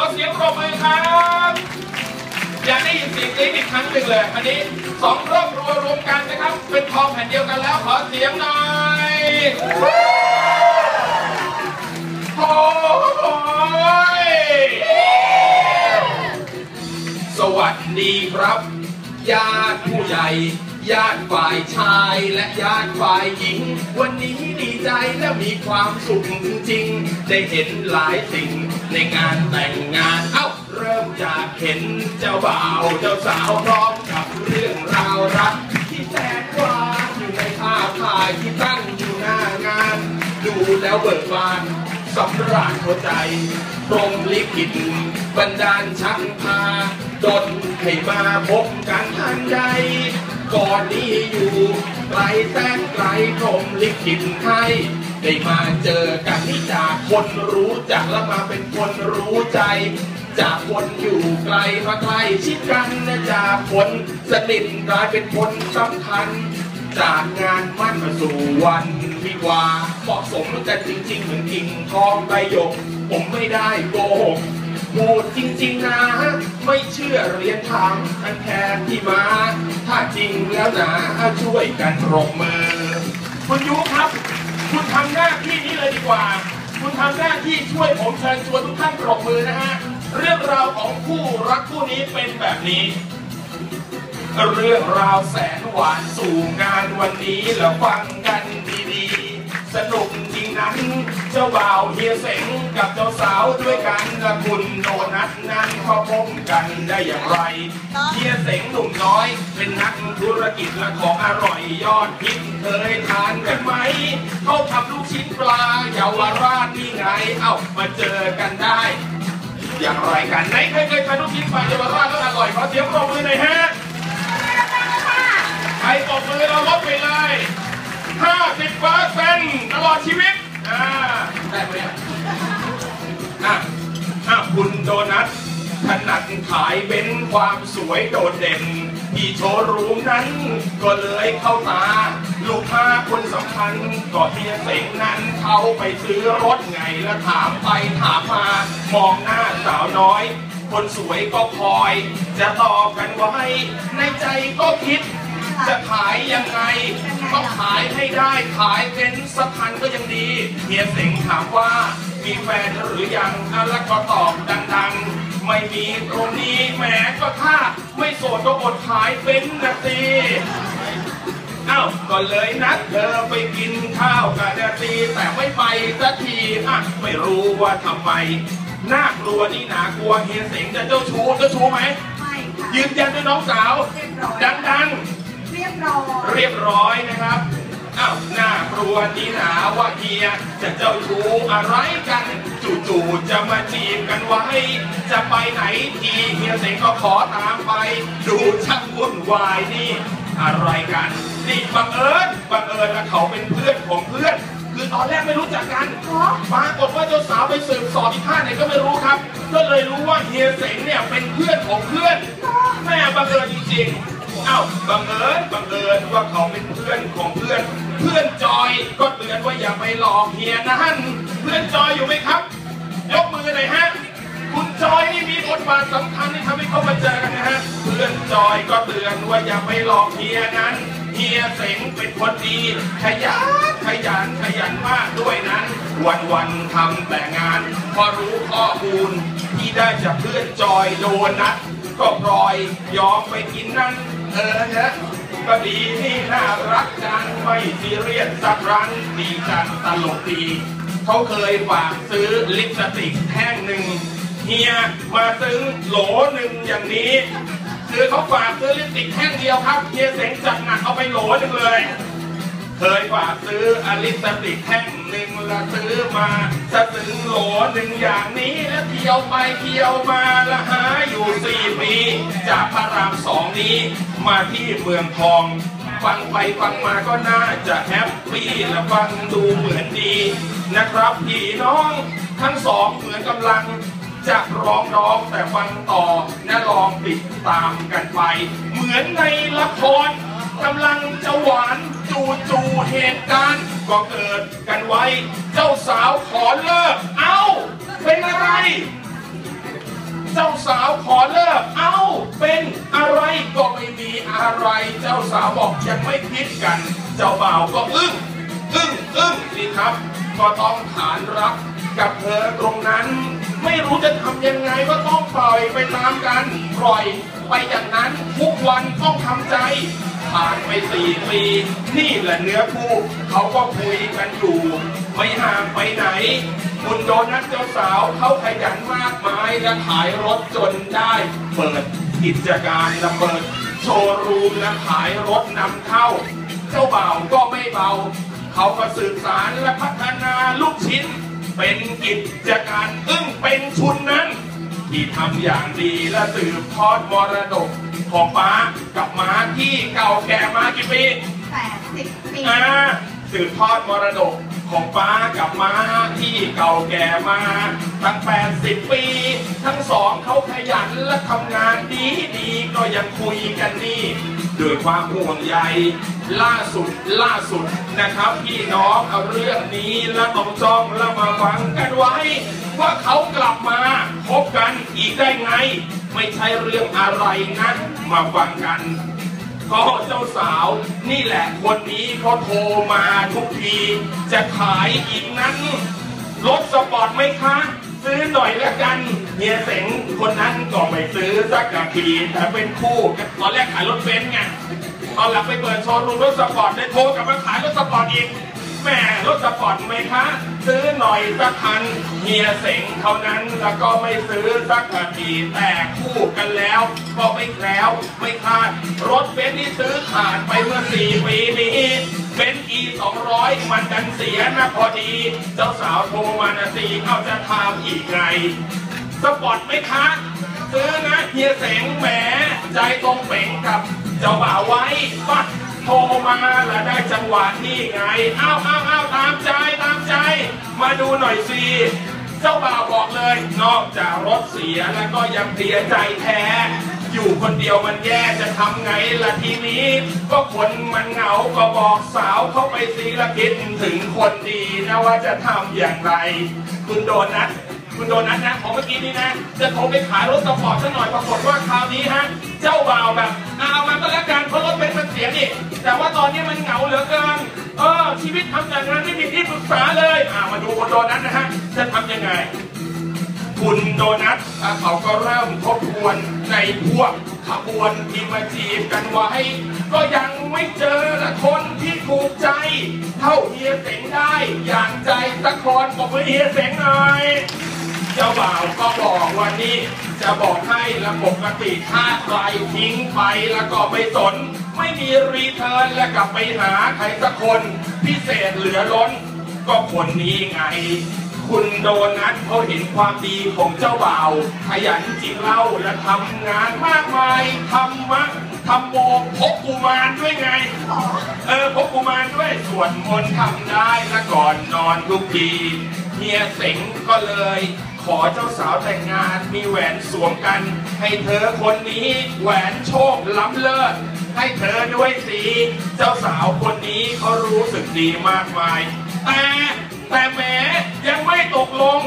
ขอเสียงปรบมือครับ อยากได้ยินเสียงกรี๊ดอีกครั้งหนึ่งเลย อันนี้สองรอบรัวรวมกันนะครับ เป็นทองแผ่นเดียวกันแล้ว ขอเสียงหน่อยโอ้ยสวัสดีครับญาติผู้ใหญ่ ญาติฝ่ายชายและญาติฝ่ายหญิง วันนี้ดีใจและมีความสุขจริง ได้เห็นหลายสิ่งในงานแต่งงาน เอ้า เริ่มจากเห็นเจ้าบ่าวเจ้าสาวพร้อมกับเรื่องราวรัก ที่แสนหวานอยู่ในภาพถ่ายที่ตั้งอยู่หน้างาน ดูแล้วเบิกบานสำราญหัวใจตรงลิขิตบันดาลชักพาดนให้มาพบกันทันใด ก่อนนี้อยู่ไกลแสนไกลพรมลิขิตให้ได้มาเจอกันที่จากคนรู้จักแล้วมาเป็นคนรู้ใจ จากคนอยู่ไกลมาใกล้ชิดกันนะจากคนสนิทกลายเป็นคนสำคัญ จากงานมั่นมาสู่วันวิวาเหมาะสมกันจริง ๆ เหมือนกิ่งทองใบหยก ผมไม่ได้โกหก พูดจริงๆนะไม่เชื่อเรียนถามทันแทนที่มา ถ้าจริงแล้วนะช่วยกันปรบมือ คุณยุครับ คุณทำหน้าที่นี้เลยดีกว่า คุณทำหน้าที่ช่วยผมเชิญชวนทุกท่านปรบมือนะฮะ เรื่องราวของคู่รักคู่นี้เป็นแบบนี้เรื่องราวแสนหวานสู่งานวันนี้แล้วฟังกันดีๆ สนุก นั้น เจ้าบ่าวเฮียเสงกับเจ้าสาวด้วยกันและคุณโดนัทนั้นเขาพบกันได้อย่างไร เฮียเสงหนุ่มน้อย เป็นนักธุรกิจและของอร่อยยอดฮิตเคยทานกันไหมเขาทำลูกชิ้นปลาเยาวราชนี่ไง เอ้ามาเจอกันได้ อย่างไรกันไหนใครเคยทานลูกชิ้นปลาเยาวราชแล้วอร่อยขอเสียงปรบมือหน่อยฮะใครตบมือเราลดไปเลย50เปอร์เซ็นต์ตลอดชีวิตอ่า ได้ไหมอะอะคุณโดนัทถนัดขายเป็นความสวยโดดเด่นที่โชว์รูมนั้นก็เลยเข้าตาลูกค้าคนสำคัญก็เฮียเสงนั้นเขาไปซื้อรถไงแล้วถามไปถามมา มองหน้าสาวน้อย คนสวยก็คอย จะตอบกันไว้ ในใจก็คิด จะขายยังไง ต้องขายให้ได้ขายเป็นสักพันก็ยังดีเฮียเสงถามว่ามีแฟนหรือยังอะแล้วก็ตอบดังๆ ไม่มีตรงนี้แหมก็ถ้าไม่โสดก็อดขายเป็นนะสิเอ้าก็เลยนัดเธอไปกินข้าวกันนะสิแต่ไม่ไปสักทีอะไม่รู้ว่าทำไมน่ากลัวนี่หนากลัวเฮียเสงจะเจ้าชู้เจ้าชู้ไหมไม่ค่ะยืนยันด้วยน้องสาวดังเรียบร้อย ๆเรียบร้อยนะครับอ้าวน่ากลัวนี่หนาว่าเฮียจะเจ้าชู้อะไรกัน จู่ๆจะมาจีบกันไว้ จะไปไหนทีเฮียเสงก็ขอตามไป ดูช่างวุ่นวายนี่อะไรกัน นี่บังเอิญบังเอิญว่าเขาเป็นเพื่อนของเพื่อน คือตอนแรกไม่รู้จักกันเพราะปรากฏว่าเจ้าสาวไปสืบสอบอีกท่าไหนก็ไม่รู้ครับ ก็เลยรู้ว่าเฮียเสงเนี่ยเป็นเพื่อนของเพื่อน แม่บังเอิญจริงๆ เอ้าบังเอิญบังเอิญว่าเขาเป็นเพื่อนของเพื่อน เพื่อนจอยก็เตือนว่าอย่าไปหลอกเฮียนั่นเพื่อนจอยอยู่ไหมครับ ยกมือหน่อยฮะคุณจอยนี่มีบทบาทสำคัญที่ทำให้เขามาเจอกันนะฮะเพื่อนจอยก็เตือนว่าอย่าไปหลอกเฮียนั้นเฮียเสงเป็นคนดีขยันขยันขยันมากด้วยนั้น วันวันทำแต่งาน พอรู้ข้อมูลที่ได้จากเพื่อนจอยโดนัทก็ปล่อยยอมไปกินนั่น เออนะก็ดีนี่น่ารักจังไม่ซีเรียสสักรั้งดีจังตลกดีเขาเคยฝากซื้อลิปสติกแท่งหนึ่งเฮียมาซื้อโหลหนึ่งอย่างนี้คือเขาฝากซื้อลิปสติกแท่งเดียวครับเฮียเสงจัดหนักเอาไปโหลหนึ่งเลย เคยฝากซื้ออลิสติกแท่งหนึ่งและซื้อมาจะซื้อโหลหนึ่งอย่างนี้แล้วเที่ยวไปเที่ยวมาละหาอยู่สี่ปีจากพระรามสองนี้ มาที่เมืองทอง ฟังไปฟังมาก็น่าจะแฮปปี้และฟังดูเหมือนดี นะครับพี่น้องทั้งสองเหมือนกำลังจะร้องร้องแต่ฟังต่อนะลองติดตามกันไป เหมือนในละครกำลังจะหวาน จูจูเหตุการณ์ก็เกิดกันไว้ เจ้าสาวขอเลิก เอ้า เป็นอะไร เจ้าสาวขอเลิก เอ้า เป็นอะไรก็ไม่มีอะไร เจ้าสาวบอกยังไม่คิดกัน เจ้าบ่าวก็อึ้งอึ้งอึ้งสิครับ ก็ต้องขานรักกับเธอตรงนั้น ไม่รู้จะทำยังไงก็ต้องปล่อยไปตามกันปล่อยไปอย่างนั้นทุกวันต้องทำใจ ผ่านไปสี่ปีนี่แหละเนื้อคู่เขาก็คุยกันอยู่ไม่ห่างไปไหน คุณโดนัทเจ้าสาวเขาขยันมากมายและขายรถจนได้ เปิดกิจการและเปิดโชว์รูมและขายรถนำเข้า เจ้าบ่าวก็ไม่เบา เขาก็สืบสารและพัฒนาลูกชิ้น เป็นกิจการอึ้งเป็นชุนนั้น ที่ทำอย่างดีและสืบทอดมรดกของป้ากับม้าที่เก่าแก่มากี่ปีแปดสิบปี อ่าสืบทอดมรดก ของป้ากับม้าที่เก่าแก่มา ตั้ง 80 ปี ทั้งสองเขาขยันและทำงานดีดีก็ยังคุยกันนี่ด้วยความห่วงใยล่าสุดล่าสุดนะครับ พี่น้องเอาเรื่องนี้และต้องจ้องและมาฟังกันไว้ ว่าเขากลับมาพบกันอีกได้ไง ไม่ใช่เรื่องอะไรนะ มาฟังกัน ก็เจ้าสาวนี่แหละคนนี้เขาโทรมาทุกที จะขายอีกนั้นรถสปอร์ตไหมคะ ซื้อหน่อยละกันเฮียเสงคนนั้นก็ไม่ซื้อสักกะทีแต่เป็นคู่ตอนแรกขายรถเบนซ์ไงตอนหลังไปเปิดโชว์รูมรถสปอร์ตได้โทรกลับมาขายรถสปอร์ตอีก แม่รถสปอร์ตไหมคะ ซื้อหน่อยสักคันเฮียเสงเท่านั้นแล้วก็ไม่ซื้อสักกะทีแต่คู่กันแล้ว ก็ไม่แคล้วไม่คาด รถเบนซ์ที่ซื้อขาดไปเมื่อสี่ปีนี้เบนซ์ E 200มันดันเสียนะพอดี เจ้าสาวโทรมานะสีเอาจะทำอีกไงสปอร์ตไหมคะ ซื้อนะเฮียเสงแหมใจตรงเป่งกับเจ้าบ่าวไว้ปัด โทรมาแล้วได้จังหวะนี่ไงอ้าวอ้าวอ้าวตามใจตามใจ มาดูหน่อยสิเจ้าบ่าวบอกเลย นอกจากรถเสียแล้วก็ยังเพลียใจแท้อยู่คนเดียวมันแย่จะทำไงล่ะทีนี้ ก็คนมันเหงาก็บอกสาวเข้าไปสิละคิดถึงคนดีนะว่าจะทำอย่างไร คุณโดนัทคุณโดนัทนะของเมื่อกี้นี้นะ จะโทรไปขายรถสปอร์ตซะหน่อยปรากฏว่าคราวนี้ฮะ เจ้าบ่าวแบบเอามาก็แล้วกันเพราะรถเป็น สียนี่แต่ว่าตอนนี้มันเหงาเหลือเกินเออชีวิตทำแต่งานไม่มีที่ปรึกษาเลยอ่ามาดูคุณโดนัทนะฮะจะทำยังไง คุณโดนัทเขาก็เริ่มทบทวนในพวกขบวนที่มาจีบกันไว้ ก็ยังไม่เจอละคนที่ถูกใจ เท่าเฮียเสงได้ อย่างใจตะคอนบอกว่าเฮียเสงหน่อยเจ้าบ่าวก็บอกว่านี่จะบอกให้ละปกติถ้าใครทิ้งไปแล้วก็ไม่สน ไม่มีรีเทิร์นแล้วกลับไปหาใครสักคนพิเศษเหลือล้น ก็คนนี้ไง คุณโดนัทเขาเห็นความดีของเจ้าบ่าวขยันจิงเหล่าและทำงานมากมายทำมะทำโมพกกุมารด้วยไง เออพกกุมารด้วยสวดมนต์ทำได้และก่อนนอนทุกทีเฮียเสงก็เลย ขอเจ้าสาวแต่งงานมีแหวนสวมกัน ให้เธอคนนี้แหวนโชคล้ำเลิศ ให้เธอด้วยสิ เจ้าสาวคนนี้เขารู้สึกดีมากมาย แต่แต่แหมยังไม่ตกลง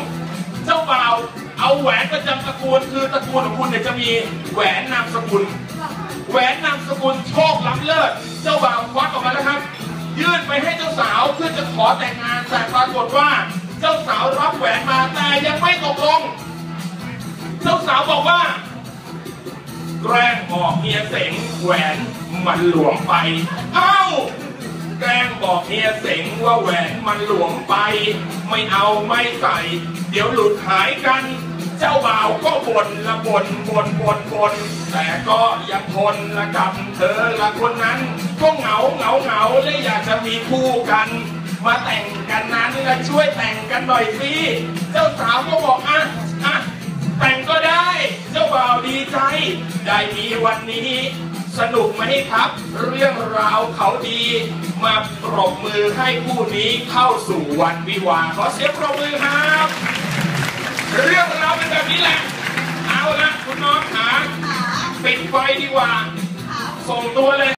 เจ้าบ่าวเอาแหวนประจำตระกูลคือตระกูลของคุณเนี่ยจะมีแหวนนามสกุล แหวนนามสกุลโชคล้ำเลิศ เจ้าบ่าวควักออกมาแล้วครับ ยื่นไปให้เจ้าสาวเพื่อจะขอแต่งงานแต่ปรากฏว่า เจ้าสาวรับแหวนมาแต่ยังไม่ตกลง เจ้าสาวบอกว่า แกล้งบอกเฮียเสงแหวนมันหลวมไป เอ้า แกล้งบอกเฮียเสงว่าแหวนมันหลวมไป ไม่เอาไม่ใส่ เดี๋ยวหลุดหายกัน เจ้าบ่าวก็บ่นละบ่นบ่นบ่นบ่นแต่ก็ยังทนละกับเธอละคนนั้น ก็เหงาเหงาเหงาและอยากจะมีคู่กัน มาแต่งกันนั้นและช่วยแต่งกันหน่อยสิเจ้าสาวก็บอกอะอะแต่งก็ เจ้าบ่าวดีใจ ได้มีวันนี้ สนุกไหมครับ เรื่องราวเขาดี มาปรบมือให้คู่นี้เข้าสู่วันวิวาห์ขอเสียงปรบมือครับ เรื่องราวเป็นแบบนี้แหละ เอาละคุณน้องขาขาปิดไฟดีกว่าขาส่งตัวเลย